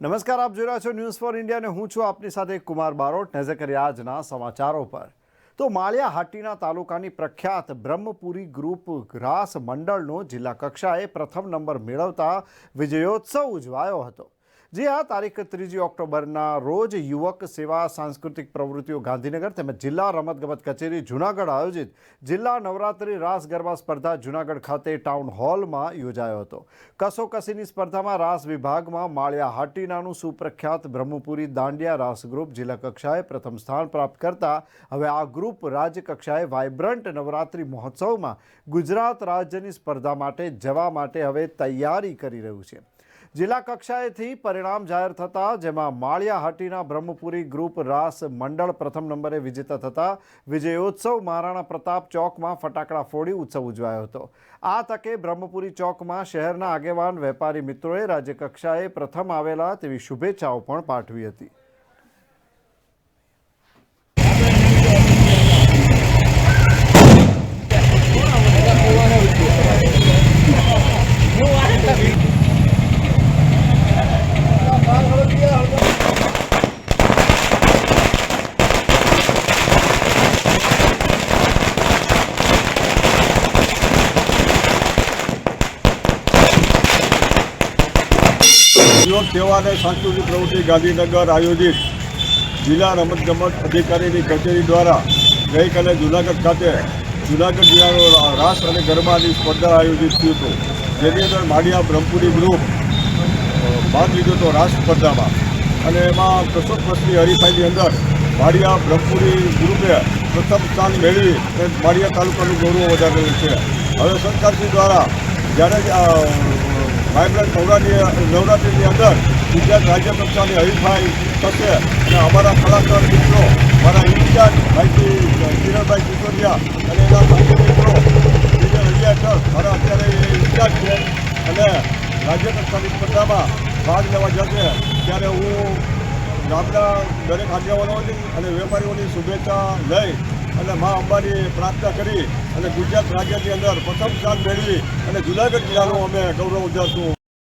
નમસ્કાર, આપ જોઈ રહ્યા છો ન્યૂઝ ફોર ઇન્ડિયા અને હું છું આપની સાથે કુમાર બારોટ. નજર કરી આજના સમાચારો પર. તો માળિયા હાટીના તાલુકાની પ્રખ્યાત બ્રહ્મપુરી ગ્રુપ ગ્રાસ મંડળનો જિલ્લા કક્ષાએ પ્રથમ નંબર મેળવતા વિજયોત્સવ ઉજવાયો હતો. જે આ તારીખ ત્રીજી ઓક્ટોબરના રોજ યુવક સેવા સાંસ્કૃતિક પ્રવૃત્તિઓ ગાંધીનગર તેમજ જિલ્લા રમતગમત કચેરી જૂનાગઢ આયોજિત જિલ્લા નવરાત્રિ રાસ ગરબા સ્પર્ધા જૂનાગઢ ખાતે ટાઉન હોલમાં યોજાયો હતો. કસોકસીની સ્પર્ધામાં રાસ વિભાગમાં માળિયા હાટીનાનું સુપ્રખ્યાત બ્રહ્મપુરી દાંડિયા રાસ ગ્રુપ જિલ્લા કક્ષાએ પ્રથમ સ્થાન પ્રાપ્ત કરતા હવે આ ગ્રુપ રાજ્ય કક્ષાએ વાઇબ્રન્ટ નવરાત્રિ મહોત્સવમાં ગુજરાત રાજ્યની સ્પર્ધા માટે જવા માટે હવે તૈયારી કરી રહ્યું છે. જિલ્લા કક્ષાએથી પરિણામ જાહેર થતાં, જેમાં માળિયા હાટીના બ્રહ્મપુરી ગ્રુપ રાસ મંડળ પ્રથમ નંબરે વિજેતા થતા, વિજયોત્સવ મહારાણા પ્રતાપ ચોકમાં ફટાકડા ફોડી ઉત્સવ ઉજવાયો હતો. આ તકે બ્રહ્મપુરી ચોકમાં શહેરના આગેવાન, વેપારી મિત્રોએ રાજ્ય કક્ષાએ પ્રથમ આવેલા તેવી શુભેચ્છાઓ પણ પાઠવી હતી. યુવક સેવા અને સાંસ્કૃતિક પ્રવૃત્તિ ગાંધીનગર આયોજિત જિલ્લા રમતગમત અધિકારીની કચેરી દ્વારા ગઈકાલે જુનાગઢ ખાતે જુનાગઢ જિલ્લાનો રાસ અને ગરબાની સ્પર્ધા આયોજિત થયું હતું. જેની અંદર માળિયા બ્રહ્મપુરી ગ્રુપ ભાગ લીધો હતો રાસ સ્પર્ધામાં. અને એમાં કસોટ પ્રશ્ની હરીફાઈની અંદર માળિયા બ્રહ્મપુરી ગ્રુપે પ્રથમ સ્થાન મેળવી અને માળિયા તાલુકાનું ગૌરવ વધારેલું છે. હવે સરકારશ્રી દ્વારા જ્યારે વાઇબ્રન્ટ નવરાત્રી નવરાત્રિની અંદર ગુજરાત રાજ્ય કક્ષાની હરીફાઈ થશે અને અમારા કલાકાર મિત્રો મારા ઇન્ચાર્જ ભાઈથી, કિરણભાઈ સિસોદિયા અને એના સાથી મિત્રો વિજય રવિયા મારા અત્યારે એ ઇન્ચાર્જ છે અને રાજ્ય કક્ષાની સ્પર્ધામાં ભાગ લેવા જશે. ત્યારે હું ગામના દરેક આગેવાનોની અને વેપારીઓની શુભેચ્છા લઈ અને મા અંબાની પ્રાર્થના કરી અને ગુજરાત રાજ્યની અંદર પ્રથમ સ્થાન મેળવી અને જુનાગઢ જિલ્લાનું અમે ગૌરવ ઉજાડશું